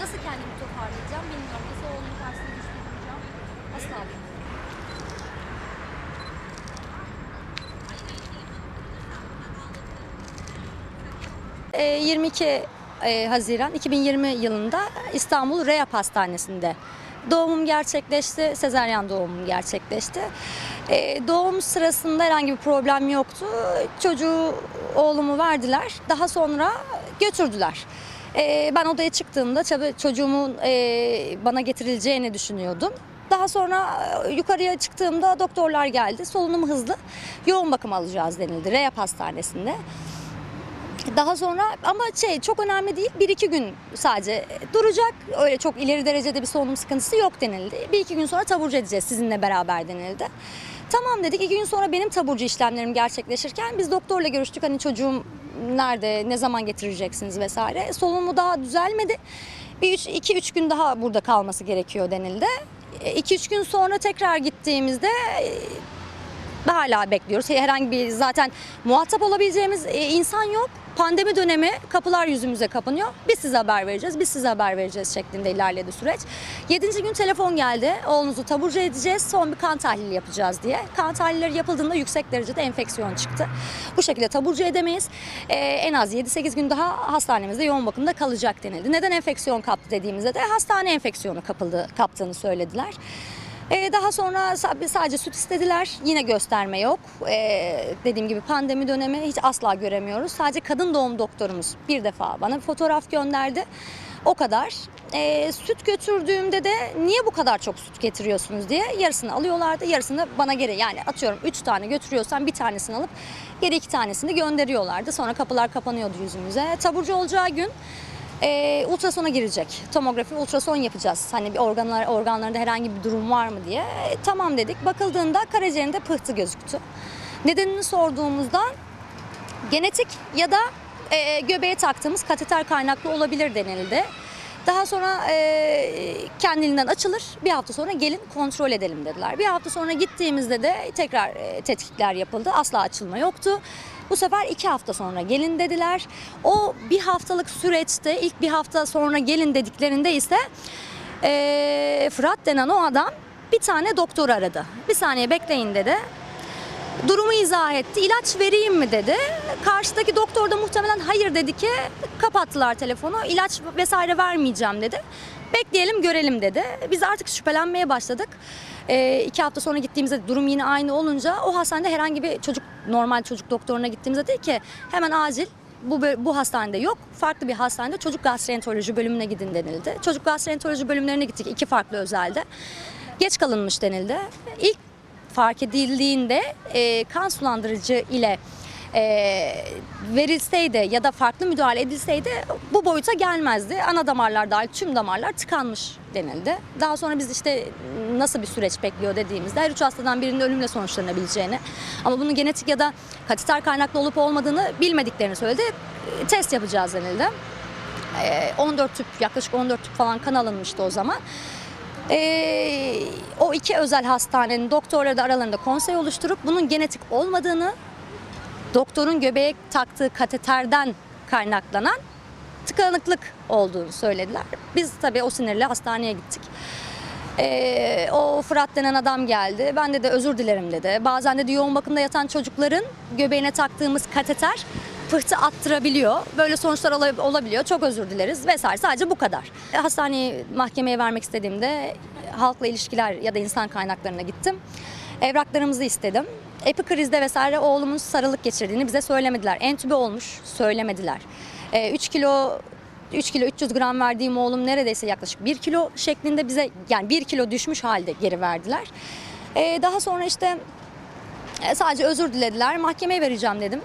Nasıl kendimi toparlayacağım bilmiyorum. Nasıl oğlumun karşısına güçlü duracağım asla bilmiyorum. Ee, 22 e, Haziran 2020 yılında İstanbul Reyap Hastanesi'nde doğumum gerçekleşti. Sezaryen doğumum gerçekleşti. Ee, Doğum sırasında herhangi bir problem yoktu. Çocuğu oğlumu verdiler. Daha sonra götürdüler. Ee, Ben odaya çıktığımda tabii çocuğumun e, bana getirileceğini düşünüyordum. Daha sonra e, yukarıya çıktığımda doktorlar geldi. Solunum hızlı. Yoğun bakım alacağız denildi Reyap Hastanesi'nde. Daha sonra ama şey çok önemli değil. Bir iki gün sadece duracak. Öyle çok ileri derecede bir solunum sıkıntısı yok denildi. Bir iki gün sonra taburcu edeceğiz sizinle beraber denildi. Tamam dedik. İki gün sonra benim taburcu işlemlerim gerçekleşirken biz doktorla görüştük. Hani çocuğum nerede, ne zaman getireceksiniz vesaire. Solunumu daha düzelmedi. Bir üç, iki üç gün daha burada kalması gerekiyor denildi. E, İki üç gün sonra tekrar gittiğimizde e, hala bekliyoruz. Herhangi bir zaten muhatap olabileceğimiz e, insan yok. Pandemi dönemi kapılar yüzümüze kapanıyor. Biz size haber vereceğiz, biz size haber vereceğiz şeklinde ilerledi süreç. Yedinci gün telefon geldi. Oğlunuzu taburcu edeceğiz, son bir kan tahlili yapacağız diye. Kan tahlilleri yapıldığında yüksek derecede enfeksiyon çıktı. Bu şekilde taburcu edemeyiz. E, en az 7-8 gün daha hastanemizde yoğun bakımda kalacak denildi. Neden enfeksiyon kaptı dediğimizde de hastane enfeksiyonu kapıldı, kaptığını söylediler. Ee, daha sonra sa- sadece süt istediler. Yine gösterme yok. Ee, dediğim gibi pandemi dönemi hiç asla göremiyoruz. Sadece kadın doğum doktorumuz bir defa bana bir fotoğraf gönderdi. O kadar. Ee, süt götürdüğümde de niye bu kadar çok süt getiriyorsunuz diye yarısını alıyorlardı. Yarısını bana geri yani atıyorum 3 tane götürüyorsam bir tanesini alıp geri iki tanesini gönderiyorlardı. Sonra kapılar kapanıyordu yüzümüze. Taburcu olacağı gün ee, ultrasona girecek. Tomografi, ultrason yapacağız. Hani bir organlar organlarında herhangi bir durum var mı diye. E, tamam dedik. Bakıldığında karaciğerinde pıhtı gözüktü. Nedenini sorduğumuzda genetik ya da e, göbeğe taktığımız kateter kaynaklı olabilir denildi. Daha sonra e, kendiliğinden açılır. Bir hafta sonra gelin kontrol edelim dediler. Bir hafta sonra gittiğimizde de tekrar e, tetkikler yapıldı. Asla açılma yoktu. Bu sefer iki hafta sonra gelin dediler. O bir haftalık süreçte ilk bir hafta sonra gelin dediklerinde ise e, Fırat denen o adam bir tane doktor aradı. Bir saniye bekleyin dedi. Durumu izah etti. İlaç vereyim mi dedi. Karşıdaki doktor da muhtemelen hayır dedi ki kapattılar telefonu. İlaç vesaire vermeyeceğim dedi. Bekleyelim görelim dedi. Biz artık şüphelenmeye başladık. Ee, iki hafta sonra gittiğimizde durum yine aynı olunca o hastanede herhangi bir çocuk normal çocuk doktoruna gittiğimizde dedi ki hemen acil bu, bu hastanede yok. Farklı bir hastanede çocuk gastroenteroloji bölümüne gidin denildi. Çocuk gastroenteroloji bölümlerine gittik iki farklı özelde. Geç kalınmış denildi. İlk fark edildiğinde e, kan sulandırıcı ile e, verilseydi ya da farklı müdahale edilseydi bu boyuta gelmezdi. Ana damarlar dahil tüm damarlar tıkanmış denildi. Daha sonra biz işte nasıl bir süreç bekliyor dediğimizde her üç hastadan birinin ölümle sonuçlanabileceğini ama bunun genetik ya da kateter kaynaklı olup olmadığını bilmediklerini söyledi. E, Test yapacağız denildi. E, 14 tüp yaklaşık 14 tüp falan kan alınmıştı o zaman. Ee, o iki özel hastanenin doktorları da aralarında konsey oluşturup bunun genetik olmadığını, doktorun göbeğe taktığı kateterden kaynaklanan tıkanıklık olduğunu söylediler. Biz tabii o sinirle hastaneye gittik. Ee, o Fırat denen adam geldi. Ben de de özür dilerim dedi. Bazen de yoğun bakımda yatan çocukların göbeğine taktığımız kateter pıhtı attırabiliyor. Böyle sonuçlar ola- olabiliyor. Çok özür dileriz vesaire. Sadece bu kadar. E, Hastaneyi mahkemeye vermek istediğimde halkla ilişkiler ya da insan kaynaklarına gittim. Evraklarımızı istedim. Epikrizde vesaire oğlumun sarılık geçirdiğini bize söylemediler. Entübe olmuş söylemediler. 3 kilo 3 kilo 300 gram verdiğim oğlum neredeyse yaklaşık 1 kilo şeklinde bize yani 1 kilo düşmüş halde geri verdiler. Ee, daha sonra işte e, sadece özür dilediler. Mahkemeye vereceğim dedim.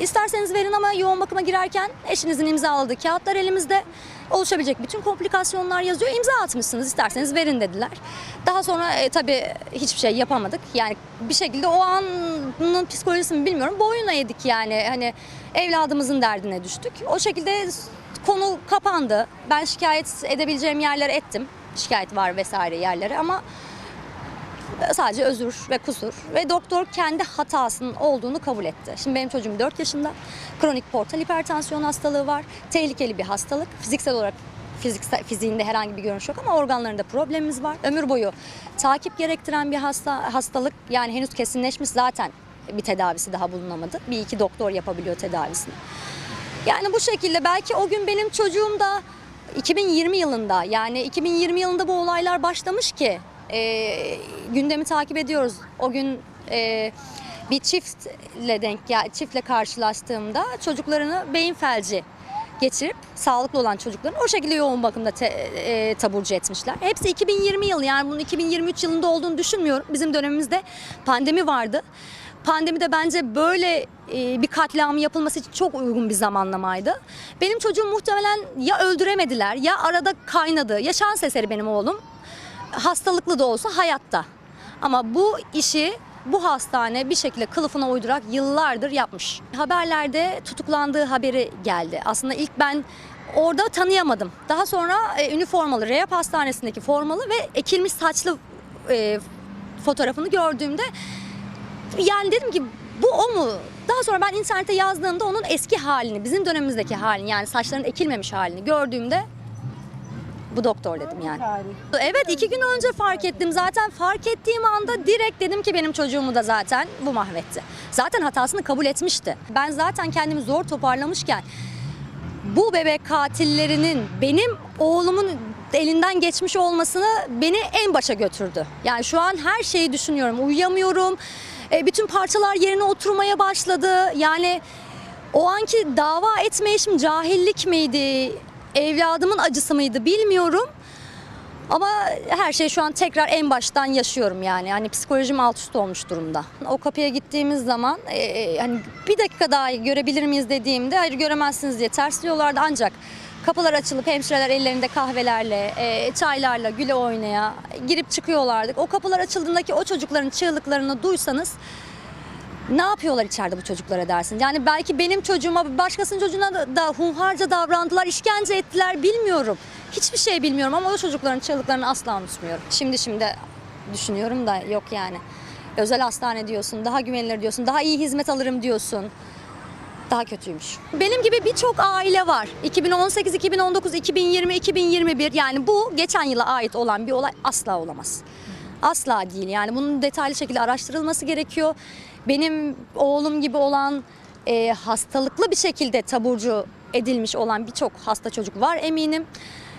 İsterseniz verin ama yoğun bakıma girerken eşinizin imzaladığı kağıtlar elimizde. Oluşabilecek bütün komplikasyonlar yazıyor. İmza atmışsınız isterseniz verin dediler. Daha sonra e, tabii hiçbir şey yapamadık. Yani bir şekilde o anın psikolojisini bilmiyorum. Boyuna yedik yani. Hani evladımızın derdine düştük. O şekilde konu kapandı. Ben şikayet edebileceğim yerlere ettim. Şikayet var vesaire yerlere ama sadece özür ve kusur ve doktor kendi hatasının olduğunu kabul etti. Şimdi benim çocuğum 4 yaşında. Kronik portal hipertansiyon hastalığı var. Tehlikeli bir hastalık. Fiziksel olarak Fiziksel, fiziğinde herhangi bir görünüş yok ama organlarında problemimiz var. Ömür boyu takip gerektiren bir hasta hastalık yani henüz kesinleşmiş zaten bir tedavisi daha bulunamadı. Bir iki doktor yapabiliyor tedavisini. Yani bu şekilde belki o gün benim çocuğum da 2020 yılında yani 2020 yılında bu olaylar başlamış ki e, gündemi takip ediyoruz. O gün e, bir çiftle denk gel çiftle karşılaştığımda çocuklarını beyin felci geçirip sağlıklı olan çocukların o şekilde yoğun bakımda te- e, taburcu etmişler. Hepsi 2020 yılı yani bunun 2023 yılında olduğunu düşünmüyorum. Bizim dönemimizde pandemi vardı. Pandemide bence böyle e, bir katliamın yapılması için çok uygun bir zamanlamaydı. Benim çocuğum muhtemelen ya öldüremediler ya arada kaynadı. Ya şans eseri benim oğlum. Hastalıklı da olsa hayatta. Ama bu işi bu hastane bir şekilde kılıfına uydurak yıllardır yapmış. Haberlerde tutuklandığı haberi geldi. Aslında ilk ben orada tanıyamadım. Daha sonra e, üniformalı Reyap Hastanesi'ndeki formalı ve ekilmiş saçlı e, fotoğrafını gördüğümde yani dedim ki bu o mu? Daha sonra ben internete yazdığımda onun eski halini, bizim dönemimizdeki halini yani saçların ekilmemiş halini gördüğümde bu doktor dedim yani. Evet iki gün önce fark ettim. Zaten fark ettiğim anda direkt dedim ki benim çocuğumu da zaten bu mahvetti. Zaten hatasını kabul etmişti. Ben zaten kendimi zor toparlamışken bu bebek katillerinin benim oğlumun elinden geçmiş olmasını beni en başa götürdü. Yani şu an her şeyi düşünüyorum. Uyuyamıyorum. E, bütün parçalar yerine oturmaya başladı. Yani o anki dava etme işim cahillik miydi? Evladımın acısı mıydı bilmiyorum. Ama her şey şu an tekrar en baştan yaşıyorum yani. Hani psikolojim alt üst olmuş durumda. O kapıya gittiğimiz zaman e, hani bir dakika daha görebilir miyiz dediğimde hayır göremezsiniz diye tersliyorlardı ancak kapılar açılıp hemşireler ellerinde kahvelerle, e, çaylarla güle oynaya girip çıkıyorlardı. O kapılar açıldığındaki o çocukların çığlıklarını duysanız ne yapıyorlar içeride bu çocuklara dersin. Yani belki benim çocuğuma başkasının çocuğuna da, hunharca davrandılar, işkence ettiler bilmiyorum. Hiçbir şey bilmiyorum ama o çocukların çığlıklarını asla unutmuyorum. Şimdi şimdi düşünüyorum da yok yani. Özel hastane diyorsun, daha güvenilir diyorsun, daha iyi hizmet alırım diyorsun. Daha kötüymüş. Benim gibi birçok aile var. 2018, 2019, 2020, 2021 yani bu geçen yıla ait olan bir olay asla olamaz. Asla değil yani bunun detaylı şekilde araştırılması gerekiyor. Benim oğlum gibi olan e, hastalıklı bir şekilde taburcu edilmiş olan birçok hasta çocuk var eminim.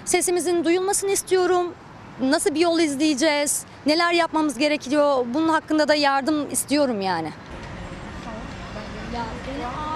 Sesimizin duyulmasını istiyorum. Nasıl bir yol izleyeceğiz? Neler yapmamız gerekiyor? Bunun hakkında da yardım istiyorum yani. Ya benim